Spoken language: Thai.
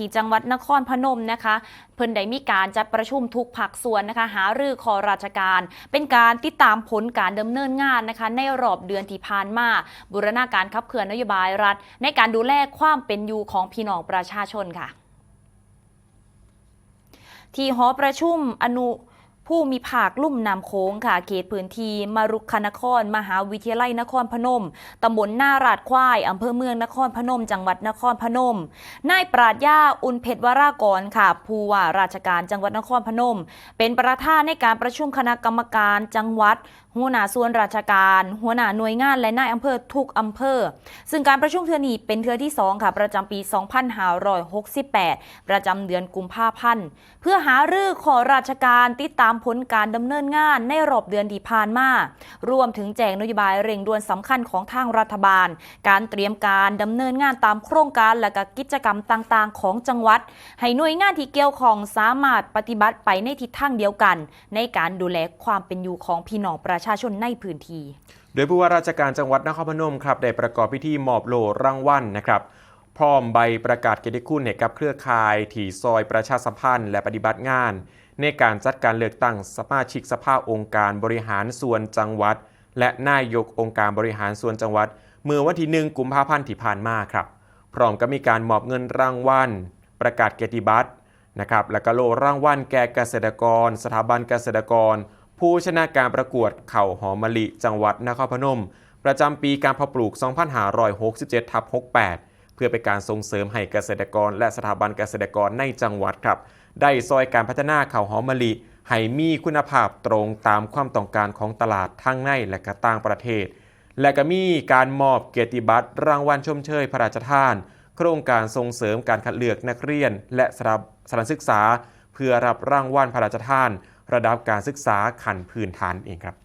ที่จังหวัดนครพนมนะคะ เพิ่นได้มีการจัดประชุมทุกภาคส่วนนะคะ หารือคอราชการ เป็นการติดตามผลการดำเนินงานนะคะ ในรอบเดือนที่ผ่านมาบูรณาการขับเคลื่อนนโยบายรัฐ ในการดูแลความเป็นอยู่ของพี่น้องประชาชนค่ะ ที่หอประชุมอนุ ผู้มีภาคลุ่มน้ำโค้งค่ะ เขตพื้นที่มารุกคานคร มหาวิทยาลัยนครพนม ตำบลนาราดควาย อำเภอเมืองนครพนม จังหวัดนครพนม นายปราดย่าอุนเพชรวรากรค่ะ ผู้ว่าราชการจังหวัดนครพนม เป็นประธานในการประชุมคณะกรรมการจังหวัด หัวหน้าส่วนราชการ หัวหน้าหน่วยงานและนายอำเภอทุกอำเภอ ซึ่งการประชุมเทือนี้เป็นเทือที่ 2 ค่ะ ประจำปี 2568 ประจำเดือนกุมภาพันธ์เพื่อหารือขอราชการติดตามผลการดำเนินงานในรอบเดือนที่ผ่านมารวมถึงแจงนโยบายเร่งด่วนสำคัญของทางรัฐบาล การเตรียมการดำเนินงานตามโครงการและกกิจกรรมต่างๆ ของจังหวัด ให้หน่วยงานที่เกี่ยวข้องสามารถปฏิบัติไปในทิศทางเดียวกัน ในการดูแลความเป็นอยู่ของพี่น้องประชาชนในพื้นที่ โดยผู้ว่าราชการจังหวัดนครพนมครับได้ประกอบพิธีมอบโล่รางวัลนะครับพร้อมใบประกาศเกียรติคุณให้กับเครือข่ายที่ซอยประชาสัมพันธ์และปฏิบัติงาน ในการจัดการเลือกตั้งสมาชิกสภาองค์การบริหารส่วนจังหวัด และนายกองค์การบริหารส่วนจังหวัด เมื่อวันที่หนึ่งกุมภาพันธ์ที่ผ่านมาครับ พร้อมกับมีการมอบเงินรางวัล ประกาศเกียรติบัตรนะครับและก็โล่รางวัลแก่เกษตรกร สถาบันเกษตรกร ผู้ชนะการประกวดเข่าหอมมะลิ จังหวัดนครพนม ประจำปีการเพาะปลูก 2567ทับ68 เพื่อเป็นการส่งเสริมให้เกษตรกร และสถาบันเกษตรกรในจังหวัดครับ ได้ซอยการพัฒนาข้าวหอมมะลิให้มีคุณภาพตรงตามความต้องการของตลาดทั้งในและก็ต่างประเทศ และก็มีการมอบเกียรติบัตรรางวัลชมเชยพระราชทาน โครงการส่งเสริมการคัดเลือกนักเรียน และสถาสถานศึกษา เพื่อรับรางวัลพระราชทาน ระดับการศึกษาขั้นพื้นฐานเองครับ